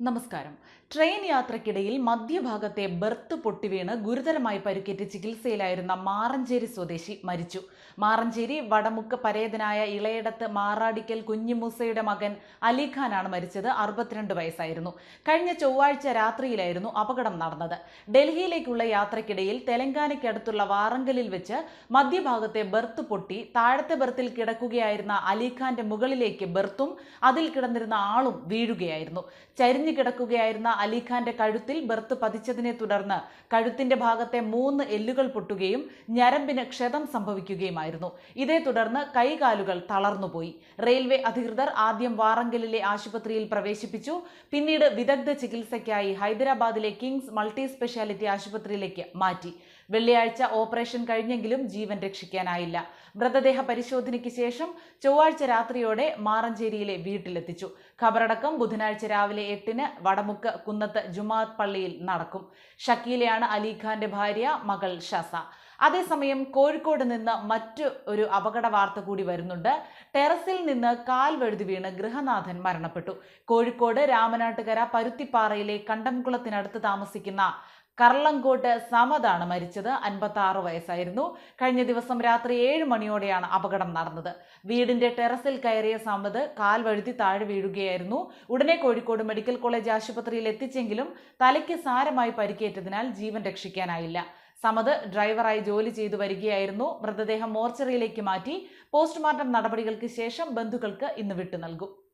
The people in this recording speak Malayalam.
നമസ്കാരം. ട്രെയിൻ യാത്രക്കിടയിൽ മധ്യഭാഗത്തെ ബർത്ത് പൊട്ടിവീണ് ഗുരുതരമായി പരിക്കേറ്റ് ചികിത്സയിലായിരുന്ന മാറഞ്ചേരി സ്വദേശി മരിച്ചു. മാറഞ്ചേരി വടമുക്ക് പരേതനായ ഇളയിടത്ത് മാറാടിക്കൽ കുഞ്ഞിമൂസയുടെ മകൻ അലിഖാനാണ് മരിച്ചത്. അറുപത്തിരണ്ട് വയസ്സായിരുന്നു. കഴിഞ്ഞ ചൊവ്വാഴ്ച രാത്രിയിലായിരുന്നു അപകടം നടന്നത്. ഡൽഹിയിലേക്കുള്ള യാത്രക്കിടയിൽ തെലങ്കാനയ്ക്കടുത്തുള്ള വാറങ്കലിൽ വെച്ച് മധ്യഭാഗത്തെ ബർത്ത് പൊട്ടി താഴത്തെ ബർത്തിൽ കിടക്കുകയായിരുന്ന അലിഖാന്റെ മുകളിലേക്ക് ബർത്തും അതിൽ കിടന്നിരുന്ന ആളും വീഴുകയായിരുന്നു. ചരിഞ്ഞു കിടക്കുകയായിരുന്ന അലിഖാന്റെ കഴുത്തിൽ ബെർത്ത് പതിച്ചതിനെ തുടർന്ന് കഴുത്തിന്റെ ഭാഗത്തെ മൂന്ന് എല്ലുകൾ പൊട്ടുകയും ഞരമ്പിന് ക്ഷതം സംഭവിക്കുകയുമായിരുന്നു. ഇതേ തുടർന്ന് കൈകാലുകൾ തളർന്നുപോയി. റെയിൽവേ അധികൃതർ ആദ്യം വാറങ്കലിലെ ആശുപത്രിയിൽ പ്രവേശിപ്പിച്ചു. പിന്നീട് വിദഗ്ധ ചികിത്സയ്ക്കായി ഹൈദരാബാദിലെ കിങ്സ് മൾട്ടി സ്പെഷ്യാലിറ്റി ആശുപത്രിയിലേക്ക് മാറ്റി. വെള്ളിയാഴ്ച ഓപ്പറേഷൻ കഴിഞ്ഞെങ്കിലും ജീവൻ രക്ഷിക്കാനായില്ല. മൃതദേഹ പരിശോധനയ്ക്ക് ശേഷം ചൊവ്വാഴ്ച രാത്രിയോടെ മാറഞ്ചേരിയിലെ വീട്ടിലെത്തിച്ചു. ഖബറടക്കം ബുധനാഴ്ച രാവിലെ എട്ടിന് വടമുക്ക് കുന്നത്ത് ജുമാഅത്ത് പള്ളിയിൽ നടക്കും. ഷക്കീലയാണ് അലിഖാന്റെ ഭാര്യ മകൾ ഷസ. അതേസമയം കോഴിക്കോട് നിന്ന് മറ്റു ഒരു അപകട വാർത്ത കൂടി വരുന്നുണ്ട്. ടെറസിൽ നിന്ന് കാൽ വഴുതി വീണ് ഗൃഹനാഥൻ മരണപ്പെട്ടു. കോഴിക്കോട് രാമനാട്ടുകര പരുത്തിപ്പാറയിലെ കണ്ടംകുളത്തിനടുത്ത് താമസിക്കുന്ന കർളങ്കോട്ട് സമതാണ് മരിച്ചത്. അൻപത്തി ആറ് വയസ്സായിരുന്നു. കഴിഞ്ഞ ദിവസം രാത്രി ഏഴ് മണിയോടെയാണ് അപകടം നടന്നത്. വീടിന്റെ ടെറസിൽ കയറിയ സമത് കാൽ വഴുതി താഴെ വീഴുകയായിരുന്നു. ഉടനെ കോഴിക്കോട് മെഡിക്കൽ കോളേജ് ആശുപത്രിയിൽ എത്തിച്ചെങ്കിലും തലയ്ക്ക് സാരമായി പരിക്കേറ്റതിനാൽ ജീവൻ രക്ഷിക്കാനായില്ല. സമത് ഡ്രൈവറായി ജോലി ചെയ്തു വരികയായിരുന്നു. മൃതദേഹം മോർച്ചറിയിലേക്ക് മാറ്റി പോസ്റ്റ്മോർട്ടം നടപടികൾക്ക് ശേഷം ബന്ധുക്കൾക്ക് ഇന്ന് വിട്ടു നൽകും.